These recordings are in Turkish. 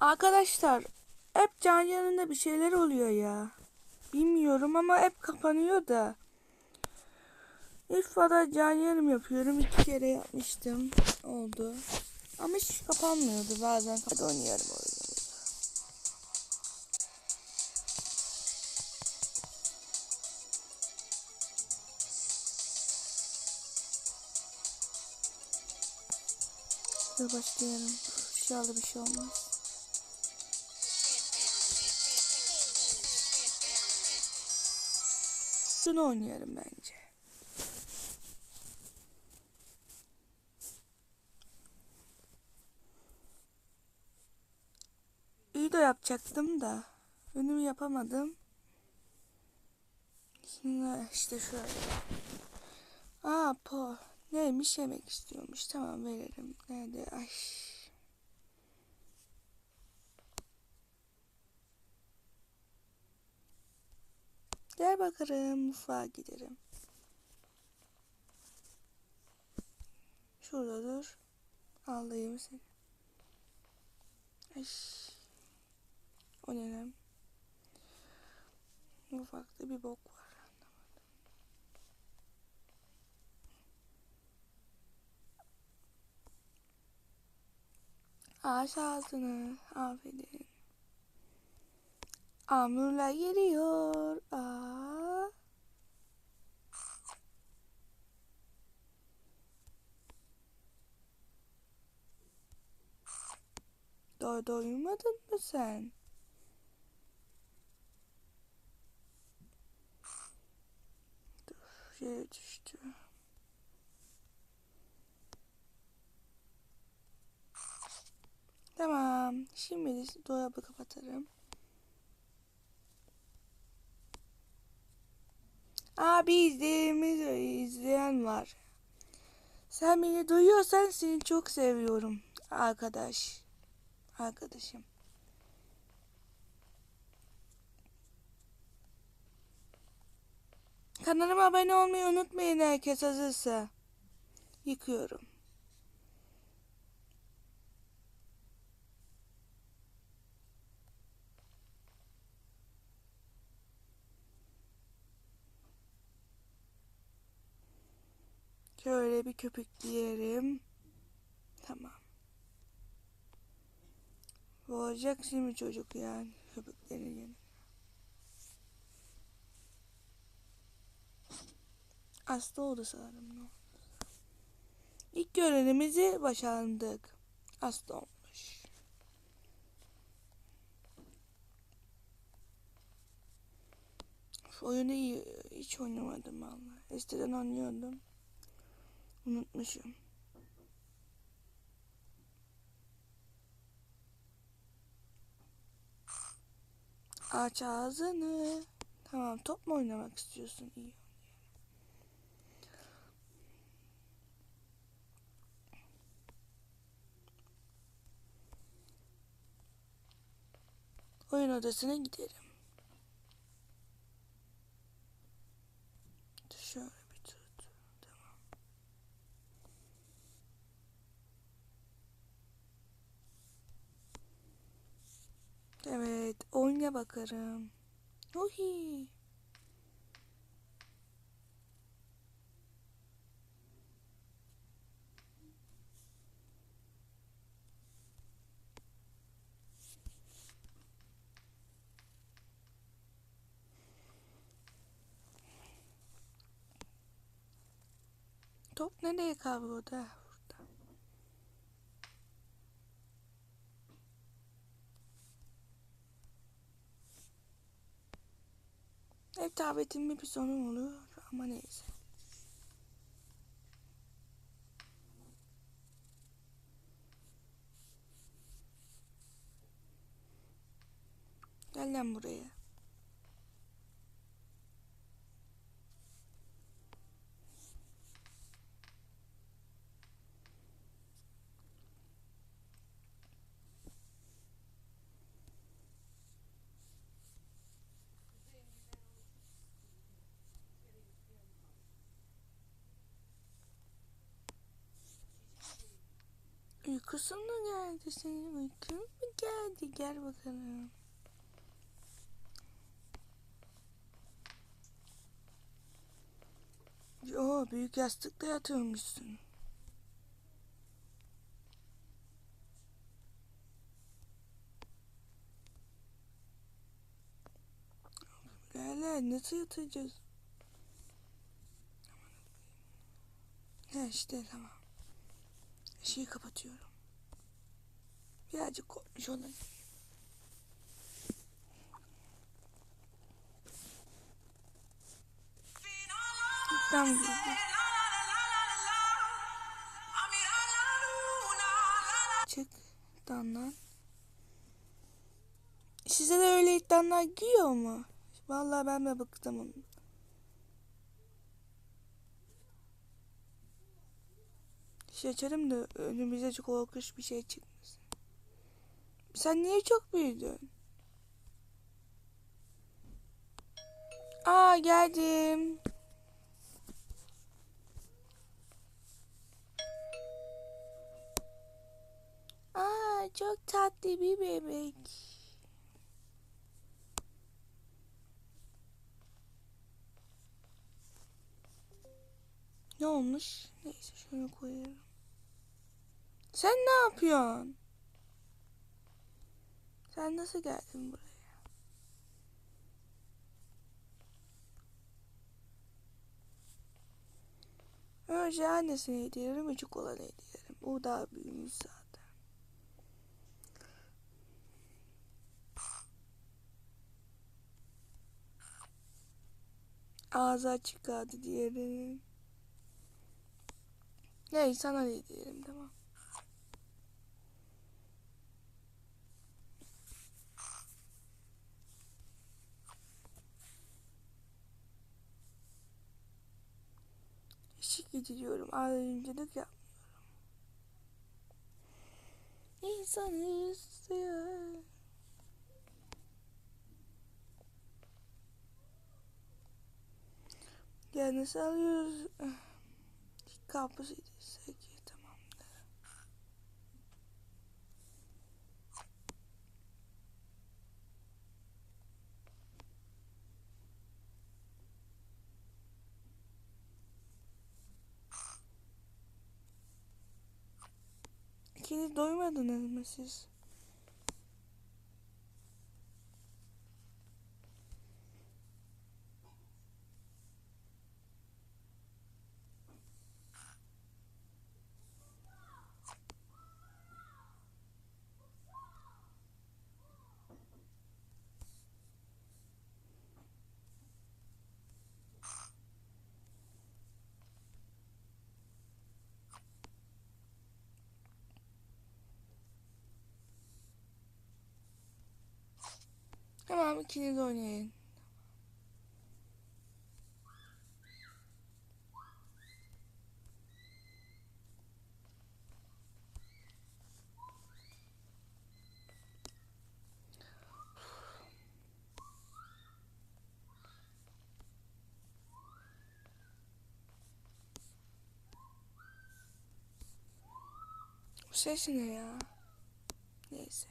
Arkadaşlar hep can yanında bir şeyler oluyor ya. Bilmiyorum ama hep kapanıyor da. İlk fada can yarım yapıyorum. iki kere yapmıştım. Oldu. Ama hiç kapanmıyordu bazen. Hadi oynayalım oyunu. Dur başlayalım. İnşallah bir şey olmaz. Şunu oynayalım bence. İyi de yapacaktım da. Önümü yapamadım. Şimdi işte şöyle. Aa po. Neymiş yemek istiyormuş. Tamam verelim. Nerede? Ay. Gel bakalım mutfağa gidelim. Şurada dur. Alayım seni. Ay. O ne lan? Mutfakta bir bok var. Aç ağzını. Aferin. Amurlar geliyor. Aa. Doy doymadın mı sen? Dur, yere düştü. Tamam. Şimdi dolabı kapatarım. Abi izleyimiz izleyen var. Sen beni duyuyorsan seni çok seviyorum arkadaş. Arkadaşım. Kanalıma abone olmayı unutmayın herkes hazırsa. Yıkıyorum. Şöyle bir köpükleyelim. Tamam. Boğacak şimdi çocuk yani köpüklerin yerine. Hasta oldu sanırım. ne oldu? İlk görevimizi başardık. Hasta olmuş. Şu oyunu hiç oynamadım valla. Eskiden oynuyordum. Unutmuşum. Aç ağzını. Tamam top mu oynamak istiyorsun? İyi. Oyun odasına gidelim. Dur Şöyle bir tut. Tamam. Evet, oyuna bakarım. Ohi. Top nereye kayboldu? Hep tabletimde bir sorun oluyor ama neyse. Gel lan buraya. Uykusun mu geldi senin? Uykun mu geldi gel bakalım. Oo büyük yastıkta yatıyormuşsun. Lala nasıl yatacağız? Ha işte tamam. Işığı kapatıyorum. Birazcık kopmuş olabilir. Tam güzel. Çık dandan. Size de öyle iddianlar giyiyor mu? Vallahi ben de bıktım onun. Şey açarım da önümüze çok korkunç bir şey çıkmasın. Sen niye çok büyüdün? Aa geldim. Aa çok tatlı bir bebek. Ne olmuş? Neyse şunu koyuyorum. Sen ne yapıyorsun? Sen nasıl geldin buraya? Önce annesine hediye küçük olan hediye O daha büyümüş zaten. Ağzı açık kaldı diğerinin. Neyse sana ne diyelim tamam. Geçiriyorum. Ayrımcılık yapmıyorum. İnsanı istiyor. Yani alıyoruz. Kapısıydı. Peki İkiniz doymadınız mı siz? Tamam ikiniz oynayın. Bu ses ne ya? Neyse.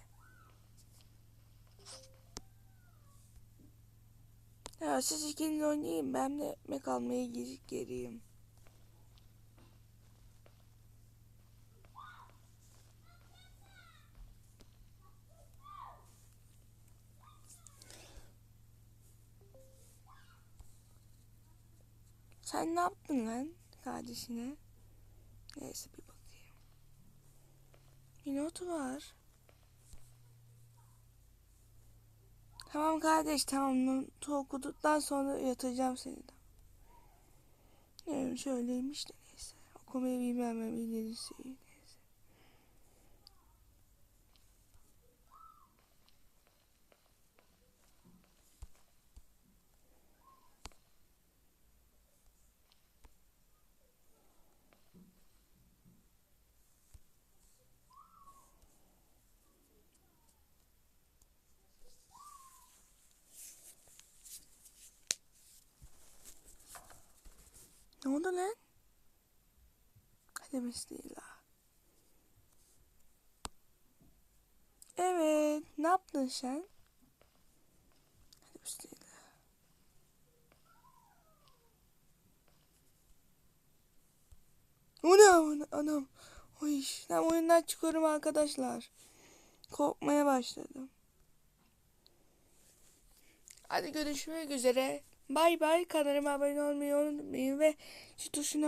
Ya siz ikiniz oynayın. Ben de ekmek almaya gidip geleyim. Sen ne yaptın lan kardeşine? Neyse bir bakayım. Bir not var. Tamam kardeş tamam notu okuduktan sonra yatacağım seni de. Yani şöyleymiş de neyse. Okumayı bilmem ben oldu lan? Hadi bismillah. Evet, Ne yaptın sen? Hadi bismillah. Anam? anam. Oy, ben oyundan çıkıyorum arkadaşlar. Korkmaya başladım. Hadi görüşmek üzere. Bay bay. Kanalıma abone olmayı unutmayın ve şu tuşuna